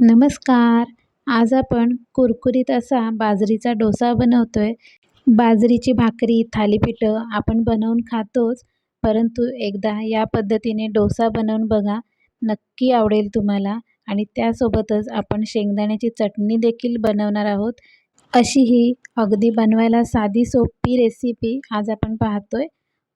नमस्कार. आज आपण कुरकुरीत असा बाजरीचा डोसा बनवतोय. बाजरीची भाकरी थालीपीठं आपण बनवून खातोच परंतु एकदा या पद्धतीने डोसा बनवून बघा. नक्की आवडेल तुम्हाला आणि त्यासोबतच आपण शेंगदाण्याची चटणी देखील बनवणार आहोत. अशी ही अगदी बनवायला साधी सोपी रेसिपी आज आपण पाहतोय.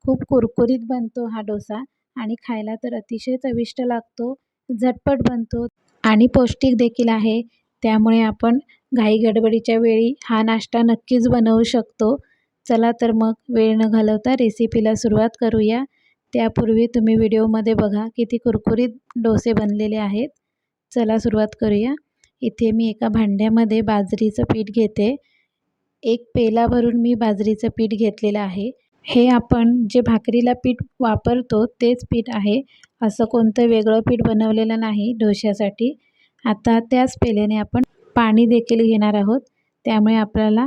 खूप कुरकुरीत बनतो हा डोसा आणि खायला तर अतिशय चविष्ट लागतो. झटपट बनतो. आणि पौष्टिक देखील आहे. त्यामुळे आपण घाई गडबडीच्या वेळी हा नाश्ता नक्कीच बनवू शकतो. चला तर मग वेळ न घालवता रेसिपीला सुरुवात करूया. त्यापूर्वी तुम्ही व्हिडिओमध्ये बघा किती कुरकुरीत डोसे बनलेले आहेत. चला सुरुवात करूया. इथे मी एका भांड्यामध्ये बाजरीचं पीठ घेते. एक पेला भरून मी बाजरीचं पीठ घेतलेलं आहे. हे आपण जे भाकरीला पीठ वापरतो तेच पीठ आहे. असं कोणतं वेगळं पीठ बनवलेलं नाही डोश्यासाठी. आता त्याच पेल्याने आपण पाणी देखील घेणार आहोत. त्यामुळे आपल्याला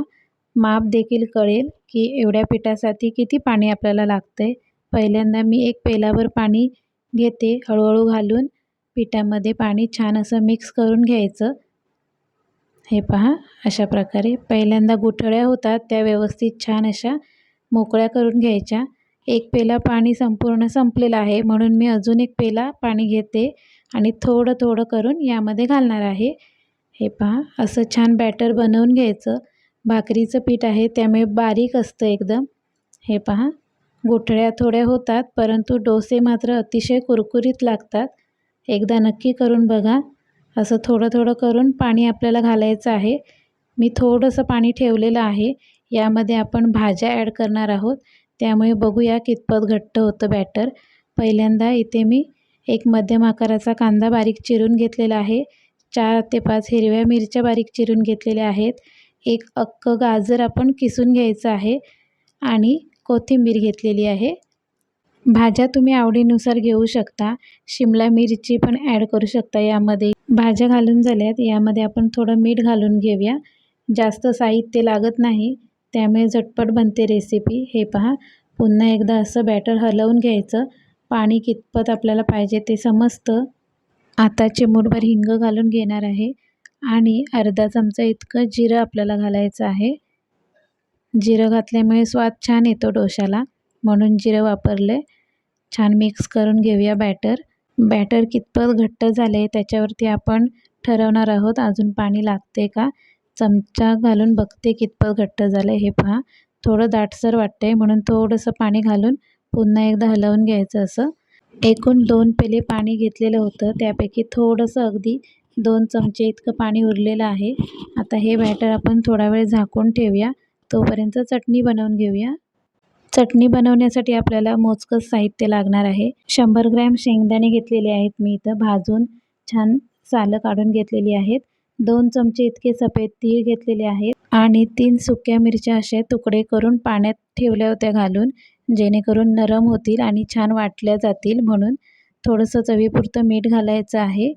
माप देखील कळेल की एवढ्या पिठासाठी किती पाणी आपल्याला लागतं आहे पहिल्यांदा मी एक पेलावर पाणी घेते हळूहळू घालून. पिठामध्ये पाणी छान असं मिक्स करून घ्यायचं. हे पहा अशा प्रकारे. पहिल्यांदा गुठळ्या होतात त्या व्यवस्थित छान अशा मोकळ्या करून घ्यायच्या. एक पेला पाणी संपूर्ण संपलेलं आहे. म्हणून मी अजून एक पेला पाणी घेते आणि थोडं थोडं करून यामध्ये घालणार आहे. हे पहा असं छान बॅटर बनवून घ्यायचं. भाकरीचं पीठ आहे त्यामुळे बारीक असतं एकदम. हे पहा गोठळ्या थोड्या होतात परंतु डोसे मात्र अतिशय कुरकुरीत लागतात. एकदा नक्की करून बघा. असं थोडं थोडं करून पाणी आपल्याला घालायचं आहे. मी थोडंसं पाणी ठेवलेलं आहे. यामध्ये आपण भाज्या ॲड करणार आहोत. त्यामुळे बघूया कितपत घट्ट होतं बॅटर पहिल्यांदा इथे मी एक मध्यम आकाराचा कांदा बारीक चिरून घेतलेला आहे. चार ते पाच हिरव्या मिरच्या बारीक चिरून घेतलेल्या आहेत. एक अक्क गाजर आपण किसून घ्यायचं आहे आणि कोथिंबीर घेतलेली आहे. भाज्या तुम्ही आवडीनुसार घेऊ शकता. शिमला मिरची पण ॲड करू शकता यामध्ये. भाज्या घालून झाल्यात. यामध्ये आपण थोडं मीठ घालून घेऊया. जास्त साहित्य लागत नाही. त्यामुळे झटपट बनते रेसिपी हे पहा पुन्हा एकदा असं बॅटर हलवून घ्यायचं. पाणी कितपत आपल्याला पाहिजे ते समजतं. आता चिमूटभर हिंग घालून घेणार आहे. आणि अर्धा चमचा इतकं जिरं आपल्याला घालायचं आहे. जिरं घातल्यामुळे स्वाद छान येतो डोशाला म्हणून जिरं वापरले. छान मिक्स करून घेऊया बॅटर बॅटर कितपत घट्ट झाले त्याच्यावरती आपण ठरवणार आहोत. अजून पाणी लागते का? चमचा घालून बघते कितपत घट्ट झालं आहे हे पहा. थोडं दाटसर वाटतंय म्हणून थोडंसं पाणी घालून पुन्हा एकदा हलवून घ्यायचं असं. एकूण दोन पेले पाणी घेतलेलं होतं त्यापैकी थोडंसं अगदी दोन चमचे इतकं पाणी उरलेलं आहे. आता हे बॅटर आपण थोडा वेळ झाकून ठेवूया. तोपर्यंत चटणी बनवून घेऊया. चटणी बनवण्यासाठी आपल्याला मोजकंच साहित्य लागणार आहे. शंभर ग्रॅम शेंगदाणे घेतलेले आहेत मी इथं. भाजून छान सालं काढून घेतलेली आहेत. दोन चमचे इतके सफेद तीळ घेतलेले आहेत आणि तीन सुक्या मिरच्या असे तुकडे करून पाण्यात ठेवल्या होत्या घालून जेणेकरून नरम होतील आणि छान वाटल्या जातील म्हणून थोडंसं चवीपुरतं मीठ घालायचं आहे.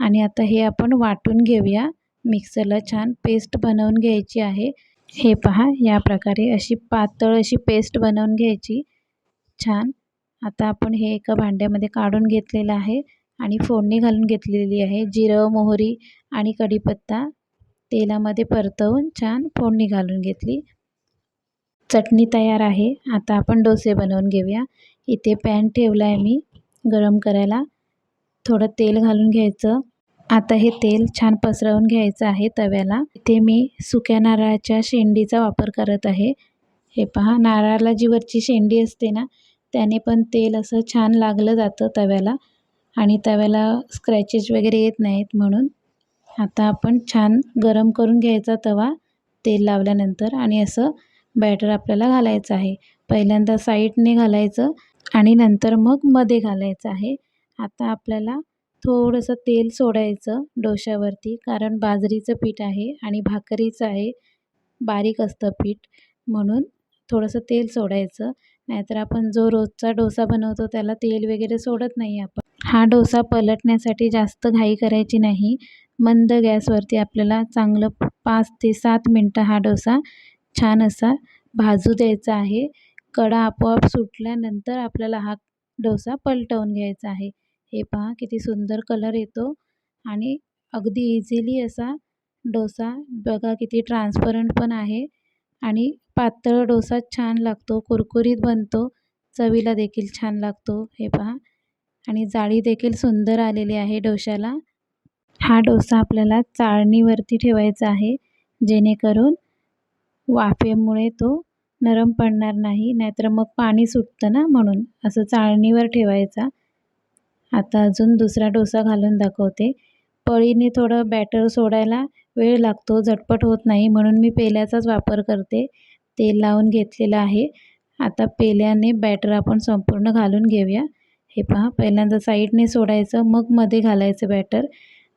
आणि आता हे आपण वाटून घेऊया. मिक्सरला छान पेस्ट बनवून घ्यायची आहे. हे पहा या प्रकारे अशी पातळ अशी पेस्ट बनवून घ्यायची. छान. आता आपण हे एका भांड्यामध्ये काढून घेतलेलं आहे. आणि फोडणी घालून घेतलेली आहे. जिरं मोहरी आणि कढीपत्ता तेलामध्ये परतवून छान फोडणी घालून घेतली. चटणी तयार आहे. आता आपण डोसे बनवून घेऊया. इथे पॅन ठेवला आहे मी गरम करायला. थोडं तेल घालून घ्यायचं. आता हे तेल छान पसरवून घ्यायचं आहे तव्याला. इथे मी सुक्या नारळाच्या शेंडीचा वापर करत आहे. हे पहा नारळाला जी वरची शेंडी असते ना त्याने पण तेल असं छान लागलं जातं तव्याला. आणि तव्याला स्क्रॅचेस वगैरे येत नाहीत म्हणून. आता आपण छान गरम करून घ्यायचा तवा तेल लावल्यानंतर आणि असं बॅटर आपल्याला घालायचं आहे. पहिल्यांदा साईडने घालायचं आणि नंतर मग मध्ये घालायचं आहे. आता आपल्याला थोडंसं तेल सोडायचं डोश्यावरती कारण बाजरीचं पीठ आहे आणि भाकरीचं आहे. बारीक असतं पीठ म्हणून थोडंसं तेल सोडायचं. नाहीतर आपण जो रोजचा डोसा बनवतो त्याला तेल वगैरे सोडत नाही आपण. हा डोसा पलटण्यासाठी जास्त घाई करायची नाही. मंद गॅसवरती आपल्याला चांगलं पाच ते सात मिनटं हा डोसा छान असा भाजू द्यायचा आहे. कडा आपोआप सुटल्यानंतर आपल्याला हा डोसा पलटवून घ्यायचा आहे. हे पहा किती सुंदर कलर येतो आणि अगदी इझिली असा डोसा बघा किती ट्रान्सपरंट पण आहे आणि पातळ डोसा छान लागतो कुरकुरीत बनतो चवीला देखील छान लागतो. हे पहा आणि जाळी देखील सुंदर आलेली आहे डोशाला हा डोसा आपल्याला चाळणीवरती ठेवायचा आहे जेणेकरून वाफेमुळे तो नरम पडणार नाही नाहीतर मग पाणी सुटतं ना म्हणून. असं चाळणीवर ठेवायचा. आता अजून दुसरा डोसा घालून दाखवते. पळीने थोडं बॅटर सोडायला वेळ लागतो झटपट होत नाही म्हणून मी पेल्याचाच वापर करते. तेल लावून घेतलेलं आहे. आता पेल्याने बॅटर आपण संपूर्ण घालून घेऊया. हे पहा पहिल्यांदा साईडने सोडायचं मग मध्ये घालायचं बॅटर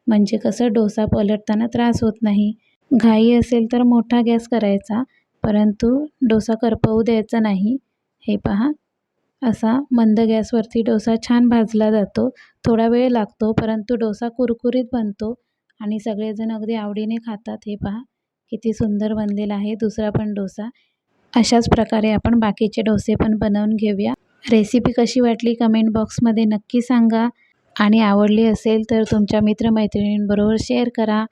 म्हणजे कसं डोसा पलटताना त्रास होत नाही. घाई असेल तर मोठा गॅस करायचा परंतु डोसा करपवू द्यायचा नाही. हे पहा असा मंद गॅसवरती डोसा छान भाजला जातो. थोडा वेळ लागतो परंतु डोसा कुरकुरीत बनतो आणि सगळेजण अगदी आवडीने खातात. हे पहा किती सुंदर बनलेला आहे दुसरा पण डोसा. अशाच प्रकारे आपण बाकीचे डोसे पण बनवून घेऊया. रेसिपी कशी वाटली कमेंट बॉक्समध्ये नक्की सांगा. आणि आवडली असेल तर तुमच्या मित्रमैत्रिणींबरोबर शेअर करा.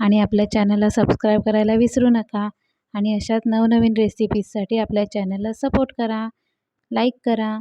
आणि आपल्या चॅनलला सबस्क्राईब करायला विसरू नका. आणि अशाच नवनवीन रेसिपीजसाठी आपल्या चॅनलला सपोर्ट करा. लाईक करा.